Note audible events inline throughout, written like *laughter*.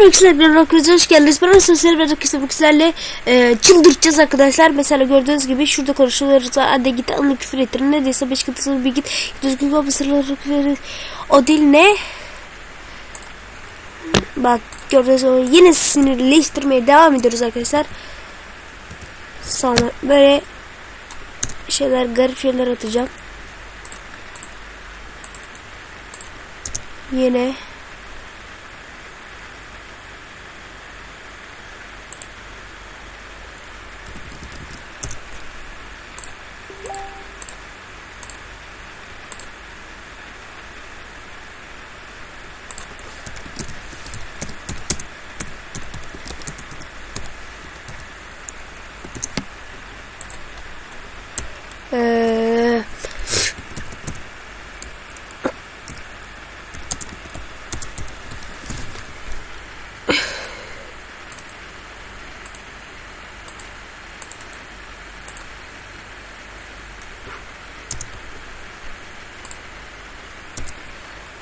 Merhaba arkadaşlar, arkadaşlar hoş geldiniz. Ben sosyal medya sizlerle e, çıldırtacağız arkadaşlar. Mesela gördüğünüz gibi şurada konuşuyoruz. Hadi git anla küfür ettir. Ne diyse beş kıtasını bir git. Düzgün baba sırları küfür O dil ne? Bak gördüğünüz gibi yine sinirleştirmeye devam ediyoruz arkadaşlar. Sonra böyle şeyler garip şeyler atacağım. Yine Ee,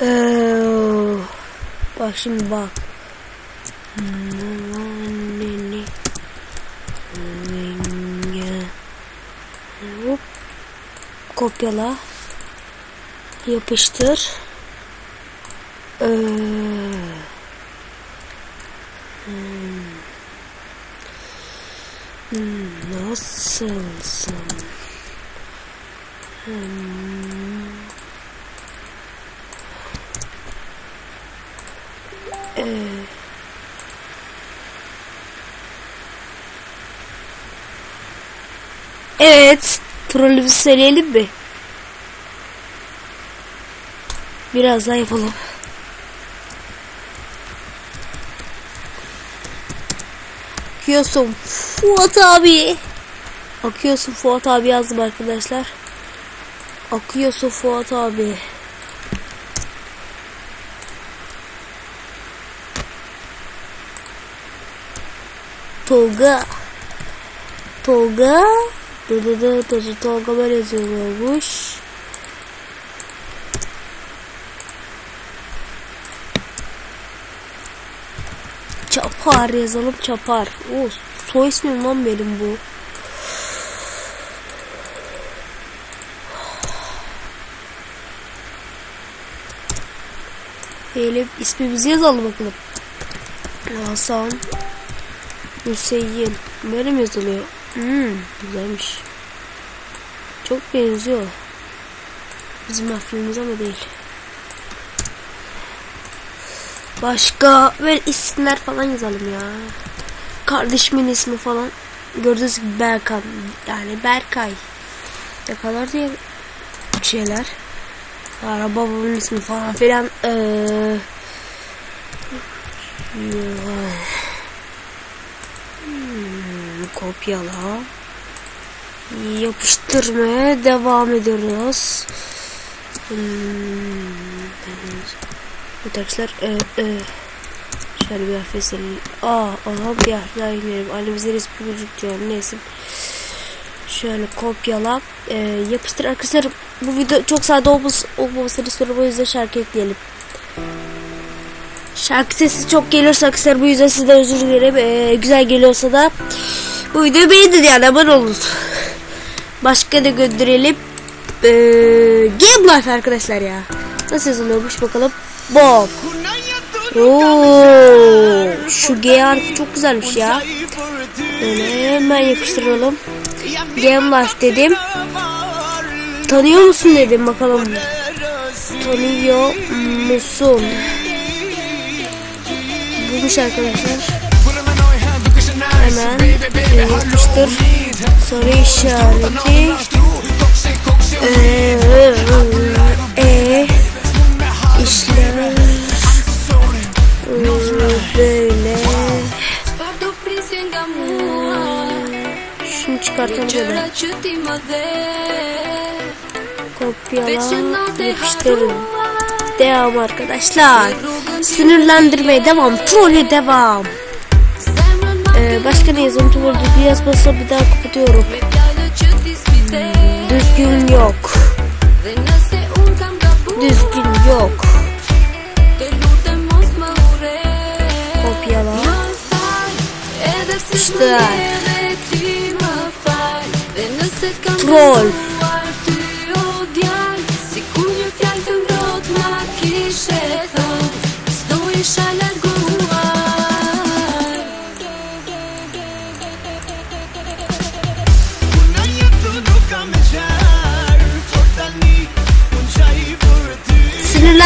Ee, bak şimdi bak. Hop. Kopyala. Yapıştır. Ee, hmm. Hmm, Nasılsın? Hmm. Evet, trolümüzü söyleyelim mi? Biraz daha yapalım. Akıyorsun Fuat abi. Akıyorsun Fuat abi yazdım arkadaşlar. Akıyorsun Fuat abi. Tolga. Tolga. Dı dı dı Tolga böyle yazıyormuş. Çapar yazalım çapar. O soy ismim lan benim bu. Diyelim ismimizi yazalım bakalım. Hasan Hüseyin. Böyle mi yazılıyor? Hmm, güzelmiş. Çok benziyor. Bizim harfimiz ama değil. Başka böyle isimler falan yazalım ya. Kardeşimin ismi falan. Gördüğünüz gibi Berkan. Yani Berkay. Ne kadar diye şeyler. Sonra babamın ismi falan filan. Ee, kopyala. Yapıştırmaya devam ediyoruz. Hmm, arkadaşlar. E, e, şöyle bir harf. Aa, aha bir harf daha inelim. Alemizde resmi gözüküyor. Neyse. Şöyle kopyala. E, yapıştır arkadaşlar. Bu video çok sade olması, olmamasını istiyorum. O yüzden şarkı ekleyelim. Şarkı sesi çok geliyorsa arkadaşlar bu yüzden sizden özür dilerim. E, güzel geliyorsa da bu videoyu beğenin yani abone olun. Başka da gönderelim. Ee, Game Life arkadaşlar ya. Nasıl yazılıyormuş bakalım. Bob. Oo, şu G harfi çok güzelmiş ya. Böyle hemen yapıştıralım. Game Life dedim. Tanıyor musun dedim bakalım. Tanıyor musun? Bulmuş arkadaşlar. Hemen yapıştır. Soru işareti. Ee, e, işler böyle. Şunu çıkartalım böyle. Kopyala, yapıştırın. Devam arkadaşlar. Sinirlendirmeye devam. Trollü devam. Ee, başka ne yazıntı var? Düzgün yazmazsa bir daha kapatıyorum. Düzgün yok. Düzgün yok. Kopyala. İşte. Troll.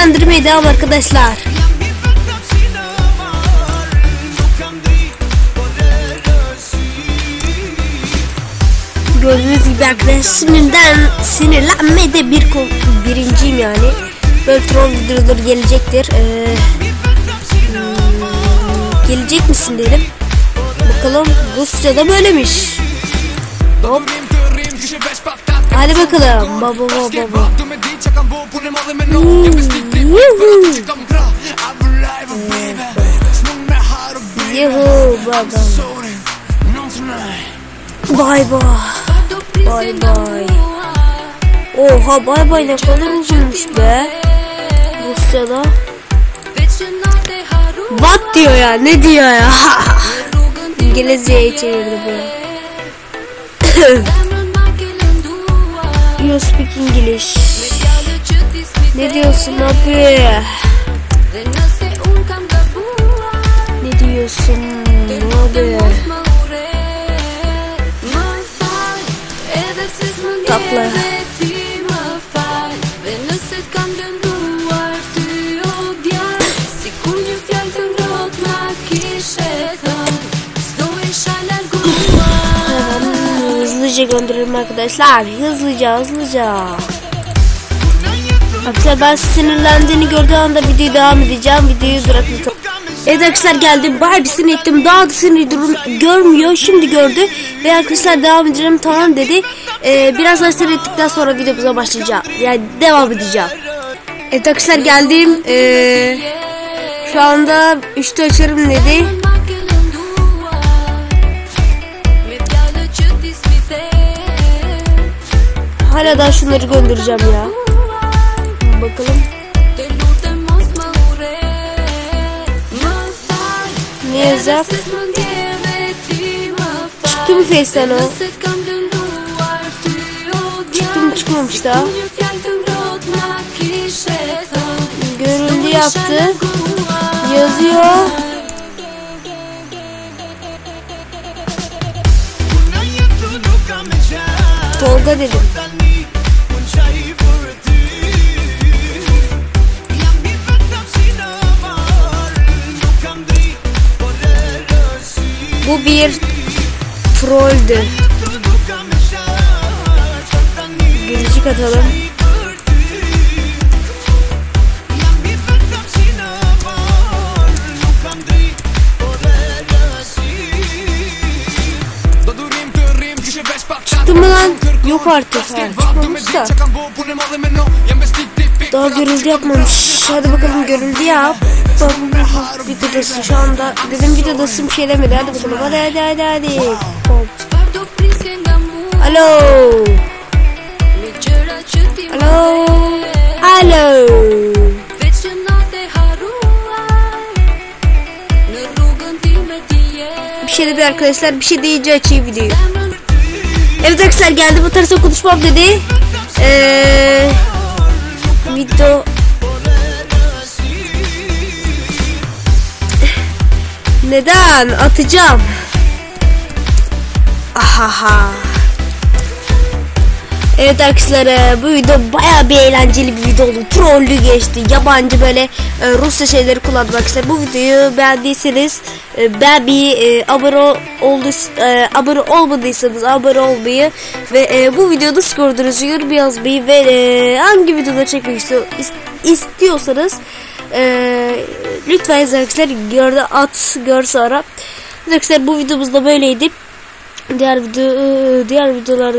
Por e rësi Gördüğünüz gibi arkadaşlar sinirden sinirlenmede bir birinciyim yani. Böyle troll videoları gelecektir. Ee, hmm, gelecek misin dedim. Bakalım Rusya'da böylemiş. Hop. Hadi bakalım. Baba baba baba. Yuhu. Yuhu baba. Bay bay. Bay bay. Oha bay bay ne kadar uzunmuş be. Rusya'da. What diyor ya ne diyor ya. *laughs* İngilizceye çevirdi bu. *laughs* you speak English. Ne diyorsun abi? Ne diyorsun abi? Tatlı. Hızlıca gönderelim arkadaşlar. Hızlıca hızlıca. Arkadaşlar ben sinirlendiğini gördüğü anda videoyu devam edeceğim. Videoyu bırakmayacağım. Evet arkadaşlar geldim. Bayağı bir sinir ettim. Daha da sinir durum görmüyor. Şimdi gördü. Ve arkadaşlar devam edeceğim tamam dedi. Ee, biraz daha sinir ettikten sonra videomuza başlayacağım. Yani devam edeceğim. Evet arkadaşlar geldim. Ee, şu anda 3'te açarım dedi. Hala daha şunları göndereceğim ya. Bakalım. Ne yazacak? Çıktı mı Face'ten o? Çıktı mı çıkmamış daha. Görüldü yaptı. Yazıyor. Tolga dedim. Kam dritë por e rësi Çıktı mı lan? Yok artık. Ha, çıkmamış da. Daha görüldü yapmamış. Hadi bakalım görüldü yap. Bak, Videodasın şu anda. Dedim videodasın bir şey demedi. Hadi bakalım. Hadi hadi hadi hadi. Hop. Alo. Alo. Alo. Bir şey dedi arkadaşlar. Bir şey deyince açayım videoyu. Evet arkadaşlar geldi bu tarz konuşmam dedi. Eee video Neden? Atacağım. Ahaha. Evet arkadaşlar e, bu video baya bir eğlenceli bir video oldu. Trollü geçti. Yabancı böyle e, Rusça şeyleri kullandım arkadaşlar. Bu videoyu beğendiyseniz e, ben bir abone oldu abone olmadıysanız abone olmayı ve bu videoda nasıl yorum yazmayı ve hangi videoda çekmek istiyor, is- istiyorsanız lütfen arkadaşlar. Gördü at gör sonra. Arkadaşlar bu videomuz da böyleydi. Diğer video diğer videolarda